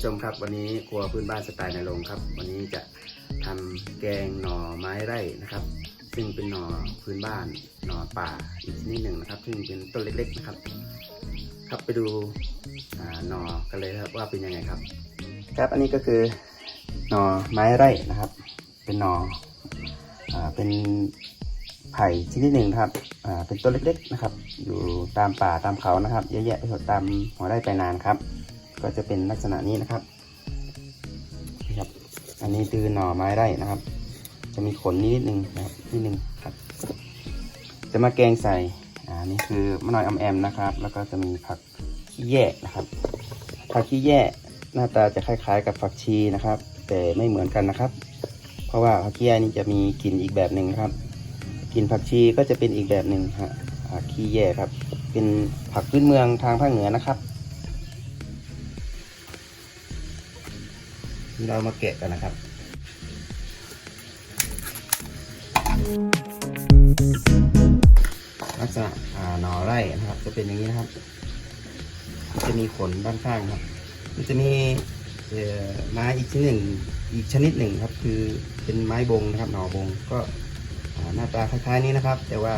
ผู้ชมครับ วันนี้ครัวพื้นบ้านสไตล์ในโรงครับ วันนี้จะทำแกงหน่อไม้ไร่นะครับ ซึ่งเป็นหน่อพื้นบ้านหน่อป่าอีกชนิดหนึ่งนะครับ ซึ่งเป็นต้นเล็กๆนะครับ ครับไปดูหน่อกันเลยครับว่าเป็นยังไงครับ ครับอันนี้ก็คือหน่อไม้ไร่นะครับ เป็นหน่ออเป็นไผ่ชนิดหนึ่งนะครับ เป็นต้นเล็กๆนะครับ อยู่ตามป่าตามเขานะครับ เยอะแยะไปหมดตามหัวไร่ไปนานครับ ก็จะเป็นลักษณะนี้นะครับนี่ครับ อันนี้คือหน่อไม้ไร่นะครับ จะมีขนนิดนึงนะครับนิดนึงครับ จะมาแกงใส่อ่านี่คือมะนาวอมแอมนะครับ แล้วก็จะมีผักขี้แย่นะครับผักขี้แย่หน้าตาจะคล้ายๆ กับผักชีนะครับ แต่ไม่เหมือนกันนะครับ เพราะว่าผักขี้แย่นี่จะมีกลิ่นอีกแบบหนึ่งครับกลิ่นผักชีก็จะเป็นอีกแบบหนึ่งฮะผักขี้แย่ครับ เป็นผักพื้นเมืองทางภาคเหนือนะครับ เรามาแกะกันนะครับลักษณะอ่าหน่อไร่นะครับ จะเป็นอย่างนี้นะครับจะมีขนด้านข้างครับ มันจะมีไม้อีกชนิดหนึ่งอีกชนิดหนึ่งครับ คือเป็นไม้บงนะครับ หน่อบงก็หน้าตาคล้ายๆนี้นะครับ แต่ว่า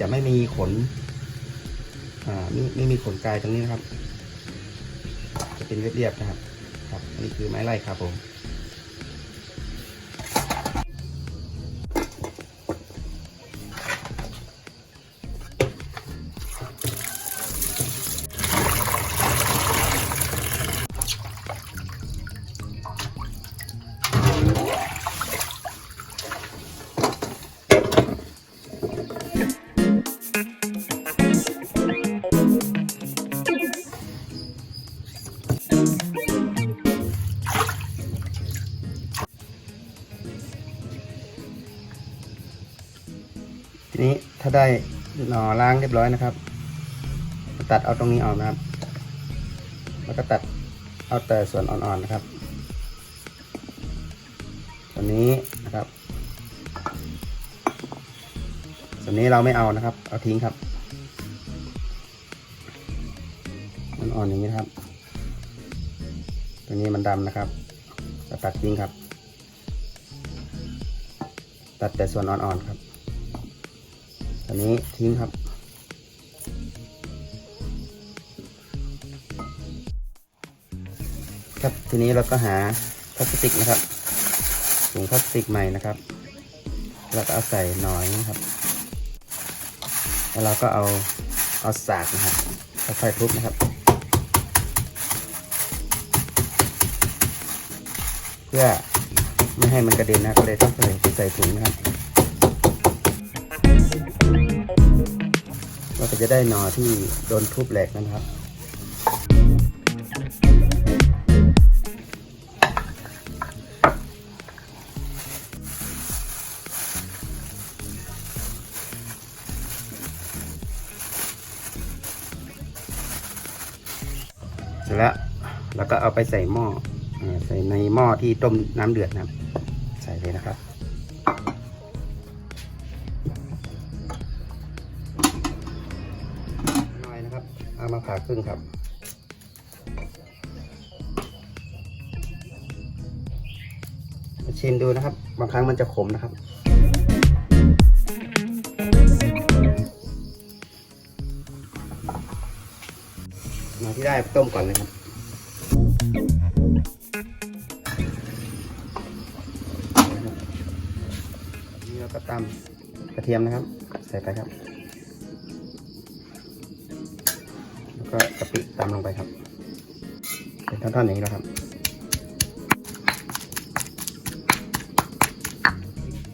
จะไม่มีขนอ่าไม่ไม่มีขนกายตรงนี้นะครับ จะเป็นเรียบๆนะครับ ครับนี่คือไม้ไร่ครับผม ทีนี้ถ้าได้หน่อล้างเรียบร้อยนะครับ ตัดเอาตรงนี้ออกนะครับ แล้วก็ตัดเอาแต่ส่วนอ่อนๆนะครับส่วนนี้นะครับส่วนนี้เราไม่เอานะครับ เอาทิ้งครับมันอ่อนอย่างนี้ครับ ตัวนี้มันดำนะครับตัดทิ้งครับ ตัดแต่ส่วนอ่อนๆครับ อันนี้ทิ้งครับ ครับทีนี้เราก็หาพลาสติกนะครับถุงพลาสติกใหม่นะครับ แล้วก็เอาใส่หน่อยนะครับ แล้วเราก็เอาเอาสากนะครับค่อยๆทุบนะครับ เพื่อไม่ให้มันกระเด็นนะก็เลยต้องใส่ใส่ถุงนะครับ เราก็จะได้หนอที่โดนทุบแหลกนะครับ เสร็จแล้วแล้วก็เอาไปใส่หม้อใส่ในหม้อที่ต้มน้ำเดือดนะครับ ใส่เลยนะครับ เอามาผ่าครึ่งครับ ชิมดูนะครับ บางครั้งมันจะขมนะครับ มาที่ได้ต้มก่อนเลยครับนี่เราก็ตำกระเทียมนะครับ ใส่ไปครับ ก็กะปิตามลงไปครับ เป็นท่อนๆอย่างนี้แล้วครับ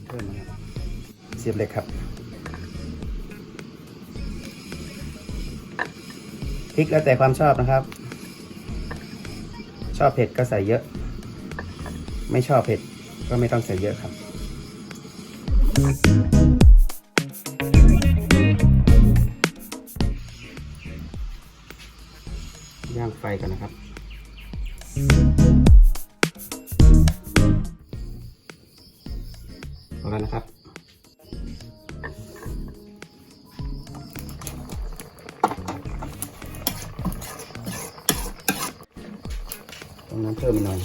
เพิ่มนะครับเสียบเหล็กครับพริกแล้วแต่ความชอบนะครับ ชอบเผ็ดก็ใส่เยอะ ไม่ชอบเผ็ดก็ไม่ต้องใส่เยอะครับย่ น้ำเพิ่มหน่อย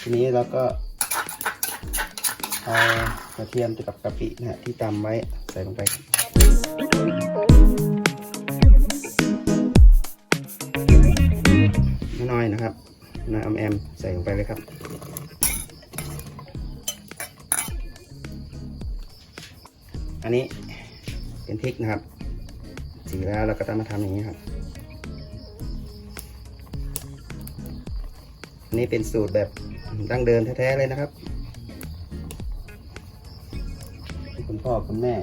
ทีนี้เราก็เอากระเทียมกับกะปินะฮะที่ตำไว้ใส่ลงไปน้อยๆนะครับน้อยอมแอมใส่ลงไปเลยครับอันนี้เป็นพริกนะครับสีแล้วเราก็ต้องมาทำอย่างนี้ครับ นนี้เป็นสูตรแบบดั้งเดิมแท้ๆเลยนะครับที่คุณพ่อคุณแม่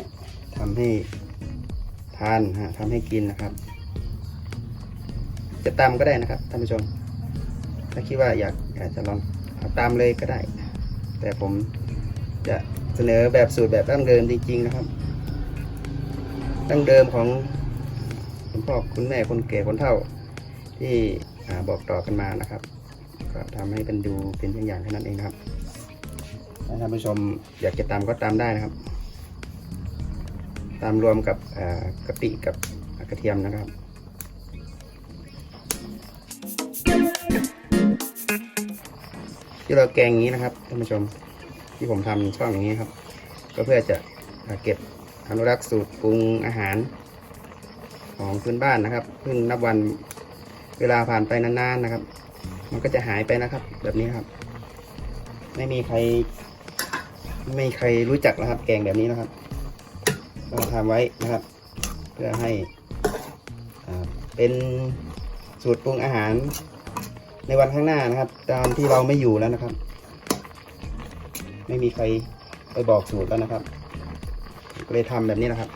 ทำให้ทานฮะทำให้กินนะครับ จะตำก็ได้นะครับท่านผู้ชม ถ้าคิดว่าอยากอยากจะลองตามเลยก็ได้ แต่ผมจะเสนอแบบสูตรแบบดั้งเดิมจริง ๆ นะครับดั้งเดิมของคุณพ่อคุณแม่คนแก่คนเฒ่าที่อบอกต่อกันมานะครับ ก็ทำให้เป็นดูเป็นตัวอย่างแค่นั้นเองครับถ้าท่านผู้ชมอยากจะตามก็ตามได้นะครับ ตามรวมกับกะปิกับกระเทียมนะครับที่เราแกงอย่างนี้นะครับท่านผู้ชมที่ผมทำช่องอย่างนี้ครับ ก็เพื่อจะเก็บอนุรักษ์สูตรปรุงอาหารของพื้นบ้านนะครับ เพิ่งนับวันเวลาผ่านไปนานๆนะครับ มันก็จะหายไปนะครับ แบบนี้ครับ ไม่มีใคร ไม่มีใครรู้จักนะครับ แกงแบบนี้นะครับเราทำไว้นะครับ เพื่อให้เป็นสูตรปรุงอาหารในวันข้างหน้านะครับตอนที่เราไม่อยู่แล้วนะครับ ไม่มีใครไปบอกสูตรแล้วนะครับก็เลยทำแบบนี้นะครับ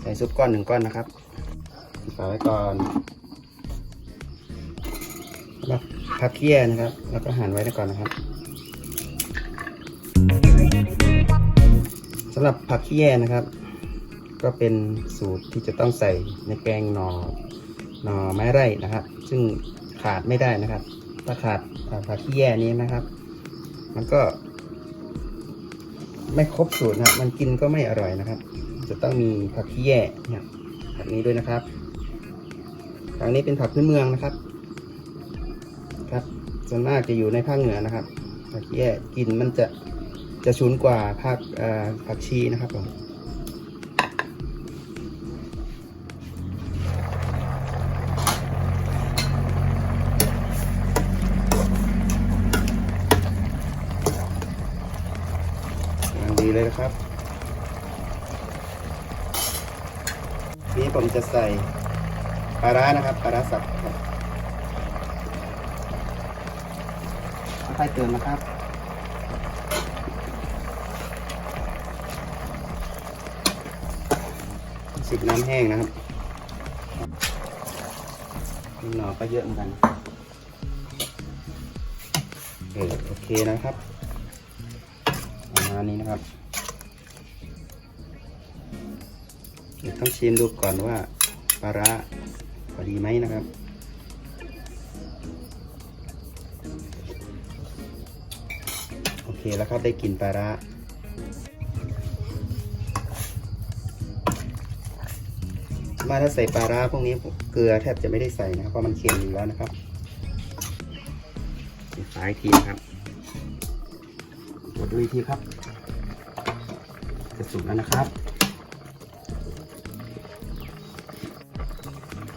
ใส่ซุปก้อนหนึ่งก้อนนะครับปิดฝาไว้ก่อน แล้วพักเคี่ยนะครับ แล้วก็หั่นไว้ก่อนนะครับสำหรับผักเคี่ยนะครับ ก็เป็นสูตรที่จะต้องใส่ในแกงหน่อหน่อไม้ไร่นะครับ ซึ่งขาดไม่ได้นะครับ ถ้าขาดผักเคี่ยนี้นะครับ มันก็ ไม่ครบสูตรนะครับ มันกินก็ไม่อร่อยนะครับ จะต้องมีผักขี้แย่เนี่ยผักนี้ด้วยนะครับผักนี้เป็นผักพื้นเมืองนะครับ ส่วนมากจะอยู่ในภาคเหนือนะครับผักขี้แย่กลิ่นมันจะจะชุนกว่าผักเอ่อผักชีนะครับผมดีเลยนะครับทีนี้ผมจะใส่ปลาร้านะครับปลาร้าสับครับ ค่อยๆเติมนะครับ สิบน้ำแห้งนะครับหน่อก็เยอะเหมือนกันเออโอเคนะครับประมาณนี้นะครับเดี๋ยวต้องชิมดูก่อนว่าปลาร้าพอดีไหมนะครับ แล้วครับได้กลิ่นปลาร้ามาถ้าใส่ปลาร้าพวกนี้เกลือแทบจะไม่ได้ใส่นะครับเพราะมันเค็มอยู่แล้วนะครับปิดฝาอีกทีนะครับกดดูอีกทีครับ จะสุกแล้วนะครับ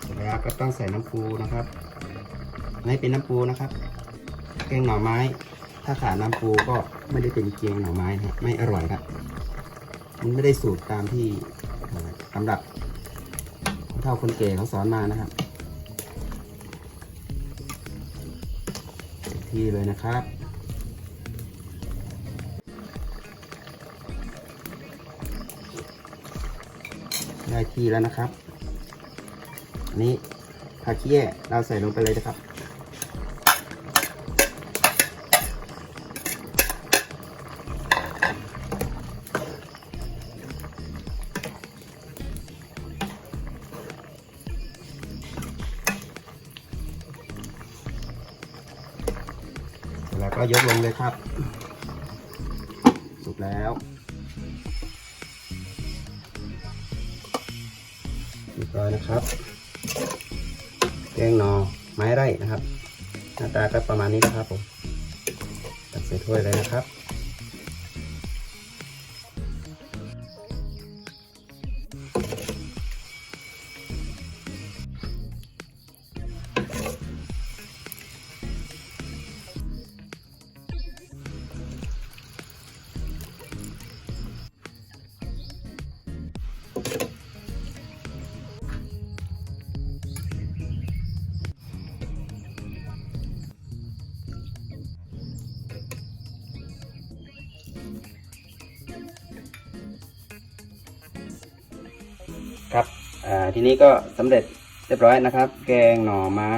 เสร็จแล้วก็ต้องใส่น้ำปูนะครับไม่เป็นน้ำปูนะครับ แกงหน่อไม้ ถ้าขาดน้ำปูก็ไม่ได้เป็นแกงหน่อไม้นะครับไม่อร่อยครับมันไม่ได้สูตรตามที่เอ่อสำหรับเฒ่าคนแก่เขาสอนมานะครับเต็มที่เลยนะครับได้ที่แล้วนะครับ อันนี้ผักเคี้ยเราใส่ลงไปเลยนะครับ แล้วก็ยกลงเลยครับ สุกแล้วเรียบร้อยนะครับงหนอไม้ไร่นะครับ หน้าตาก็ประมาณนี้นะครับผมตักใส่ถ้วยเลยนะครับ อ่าทีนี้ก็สำเร็จเรียบร้อยนะครับ แกงหน่อไม้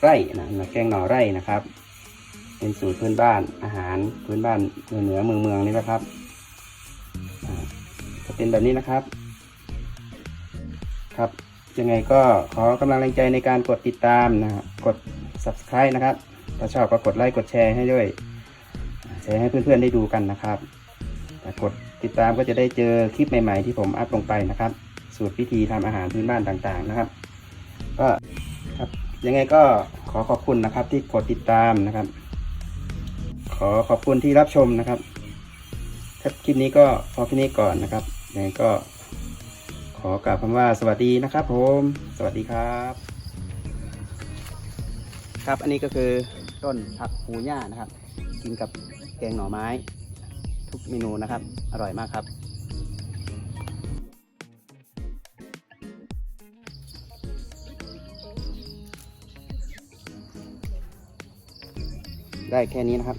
ไร่นะแกงหน่อไร่นะครับ เป็นสูตรพื้นบ้านอาหารพื้นบ้านเหนือเหนือเมืองเมืองนี่นะครับจะเป็นแบบนี้นะครับ ครับยังไงก็ขอกำลังแรงใจในการกดติดตามนะกด subscribe นะครับถ้าชอบก็กดไลค์กดแชร์ให้ด้วยแชร์ให้เพื่อนๆได้ดูกันนะครับกดติดตามก็จะได้เจอคลิปใหม่ ๆ ที่ผมอัพลงไปนะครับ สูตรวิธีทำอาหารพื้นบ้านต่างๆนะครับ ก็ครับยังไงก็ขอขอบคุณนะครับ ที่กดติดตามนะครับ ขอขอบคุณที่รับชมนะครับครับคลิปนี้ก็พอแค่นี้ก่อนนะครับยังไงก็ ขอกล่าวคำว่าสวัสดีนะครับ ผม สวัสดีครับ ครับอันนี้ก็คือต้นผักหูหญ้านะครับ กินกับแกงหน่อไม้ ทุกเมนูนะครับ อร่อยมากครับ ได้แค่นี้นะครับ